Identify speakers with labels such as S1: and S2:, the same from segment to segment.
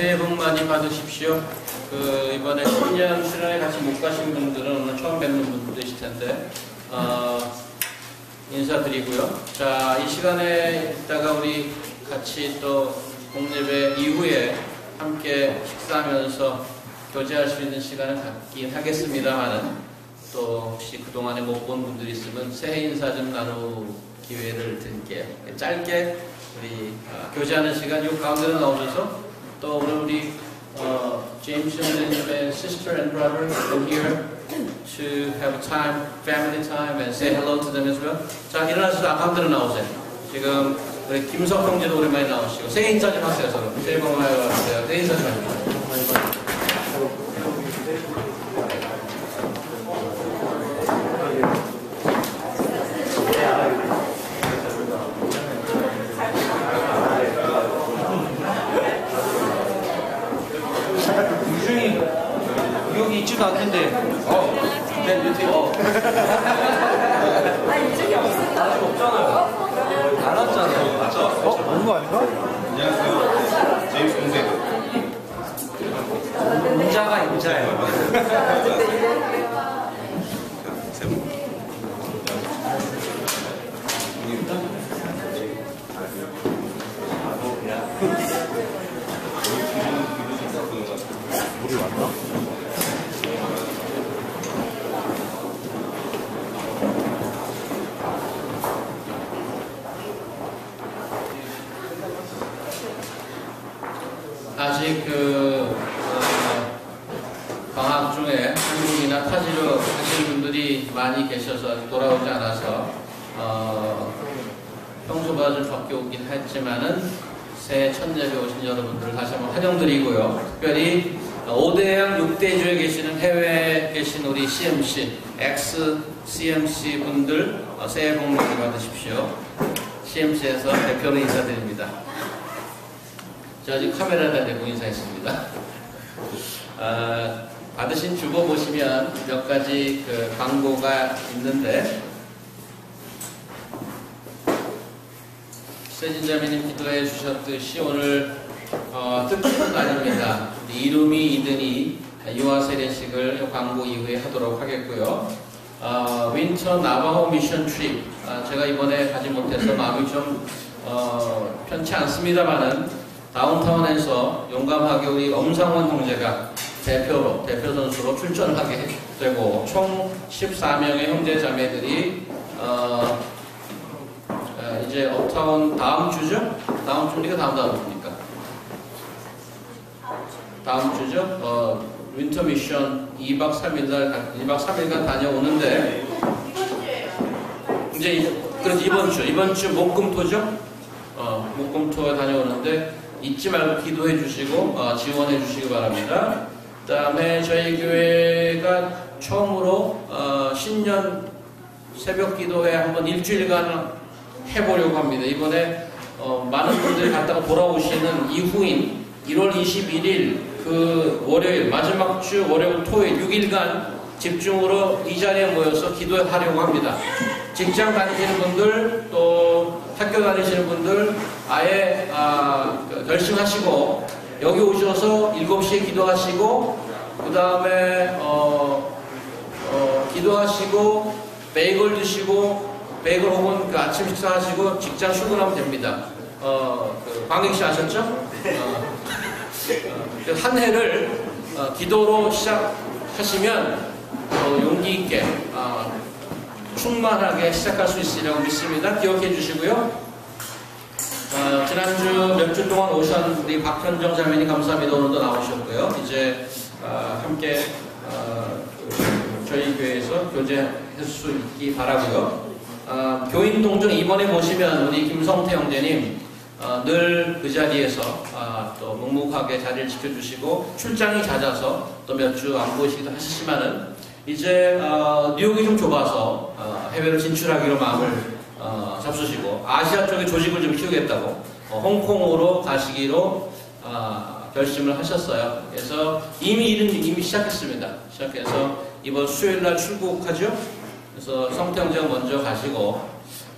S1: 새해 복 많이 받으십시오. 그 이번에 신년 수련회 같이 못 가신 분들은 오늘 처음 뵙는 분들이실 텐데 어, 인사드리고요. 자, 이 시간에 있다가 우리 같이 또 공예배 이후에 함께 식사하면서 교제할 수 있는 시간을 갖긴 하겠습니다만은 또 혹시 그동안에 못 본 분들이 있으면 새해 인사 좀 나눌 기회를 드릴게요. 짧게 우리 어, 교제하는 시간 요 가운데로 나오셔서 또 오늘 우리 어, 제임스 형제님의 sister and brother are here to have a time, family time and say hello to them as well. 자 일어나셔서 가운데로 나오세요. 지금 우리 김석 형 제도 오랜만에 나오시고 새해 인사 좀 하세요 서로. 새해 복 많이 받으세요. 새해 인사 좀 해주세요. 유중이 여기 있지도 않는데 어, 내 밑에 어.
S2: 아, 이쪽이 없을까?
S1: 아직 없잖아요. 안 왔잖아요. 맞아.
S3: 어? 오는 거 아닌가?
S4: 안녕하세요. 제임스 동생.
S1: 인자가 인자예요.
S4: 세 분.
S3: 물이 왔나?
S1: 아직 그 어, 방학 중에 한국이나 타지로 하신 분들이 많이 계셔서 돌아오지 않아서 어, 평소보다 좀 적게 오긴 했지만은 새해 첫 예배 오신 여러분들을 다시 한번 환영드리고요. 특별히 5대양 6대주에 계시는 해외에 계신 우리 CMC, 엑스 CMC 분들 어, 새해 복 많이 받으십시오. CMC에서 대표로 인사드립니다. 저 아직 카메라에다 대고 인사했습니다. 아, 받으신 주보 보시면 몇 가지 그 광고가 있는데 세진자매님 기도해 주셨듯이 오늘 어, 뜻깊은 날입니다. 이름이 이든이 유아 세례식을 광고 이후에 하도록 하겠고요. 어, 윈터 나바호 미션 트립 아, 제가 이번에 가지 못해서 마음이 좀 어, 편치 않습니다만은 다운타운에서 용감하게 우리 엄상원 형제가 대표로 대표 선수로 출전하게 되고 총 14명의 형제 자매들이 어, 어, 이제 업타운 다음 주죠? 다음 주입니까? 다음 다음 주입니까? 다음 주죠? 어, 윈터 미션 2박 3일 2박 3일간 다녀오는데 이제 이- 그래서 이번 주 이번 주 목금토죠? 어, 목금토에 다녀오는데 잊지 말고 기도해 주시고 어, 지원해 주시기 바랍니다. 그 다음에 저희 교회가 처음으로 어, 신년 새벽 기도회 한번 일주일간 해보려고 합니다. 이번에 어, 많은 분들이 갔다가 돌아오시는 이후인 1월 21일 그 월요일 마지막 주 월요일 토요일 6일간 집중으로 이 자리에 모여서 기도하려고 합니다. 직장 다니시는 분들 또 학교 다니시는 분들 아예 아, 그 결심하시고 여기 오셔서 7시에 기도하시고 그 다음에 어, 어, 기도하시고 베이글 드시고 베이글 혹은 그 아침 식사하시고 직장 출근하면 됩니다. 어, 그 광익 씨 아셨죠? 어, 어, 그한 해를 어, 기도로 시작하시면 어, 용기 있게 어, 충만하게 시작할 수 있으리라고 믿습니다. 기억해 주시고요. 어, 지난주 몇 주 동안 오신 우리 박현정 자매님 감사합니다. 오늘도 나오셨고요. 이제 어, 함께 어, 그 저희 교회에서 교제할 수 있기 바라고요. 어, 교인 동정 이번에 보시면 우리 김성태 형제님 어, 늘그 자리에서 아, 또 묵묵하게 자리를 지켜주시고 출장이 잦아서 또 몇 주 안 보이시기도 하시지만은 이제 어, 뉴욕이 좀 좁아서 어, 해외로 진출하기로 마음을 어, 잡수시고 아시아 쪽에 조직을 좀 키우겠다고 어, 홍콩으로 가시기로 어, 결심을 하셨어요. 그래서 이미 일은 이미 시작했습니다. 시작해서 이번 수요일 날 출국하죠. 그래서 성태형제가 먼저 가시고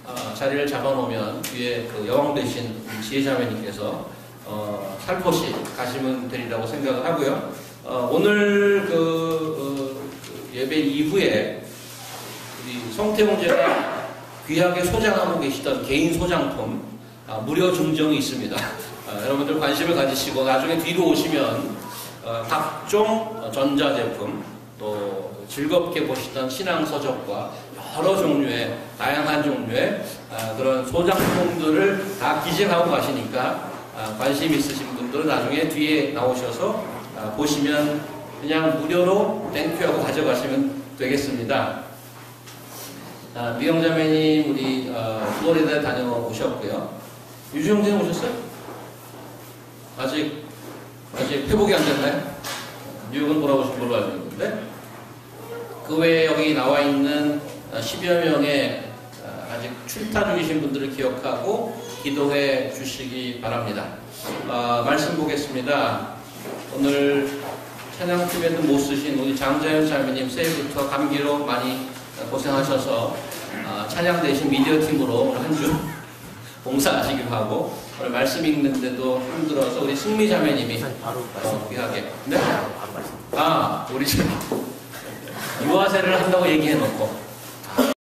S1: 어, 자리를 잡아놓으면 뒤에 그 여왕 되신 지혜자매님께서 어, 살포시 가시면 되리라고 생각을 하고요. 어, 오늘 그, 어, 그 예배 이후에 우리 성태용 제가 귀하게 소장하고 계시던 개인 소장품 아, 무료 증정이 있습니다. 아, 여러분들 관심을 가지시고 나중에 뒤로 오시면 어, 각종 전자제품 또 즐겁게 보시던 신앙 서적과 여러 종류의 다양한 종류의 아, 그런 소장품들을 다 기증하고 가시니까 아, 관심 있으신 분들은 나중에 뒤에 나오셔서 아, 보시면 그냥 무료로 땡큐하고 가져가시면 되겠습니다. 아, 미영자매님 우리 어, 플로리다 다녀오셨고요. 유주영 선생 오셨어요? 아직 아직 회복이 안 됐나요? 뉴욕은 돌아오신 걸로 알고 있는데 그 외에 여기 나와 있는 어, 10여 명의 어, 아직 출타 중이신 분들을 기억하고 기도해 주시기 바랍니다. 어, 말씀 보겠습니다. 오늘 찬양팀에도 못 쓰신 우리 장자연 자매님 새해부터 감기로 많이 고생하셔서 어, 찬양 대신 미디어 팀으로 오늘 한주 봉사하시기로 하고 오늘 말씀 읽는데도 힘들어서 우리 승미 자매님이
S3: 바로 말씀.
S1: 어, 귀하게 네?
S3: 바로 말씀.
S1: 아 우리 저기 유아세를 한다고 얘기해 놓고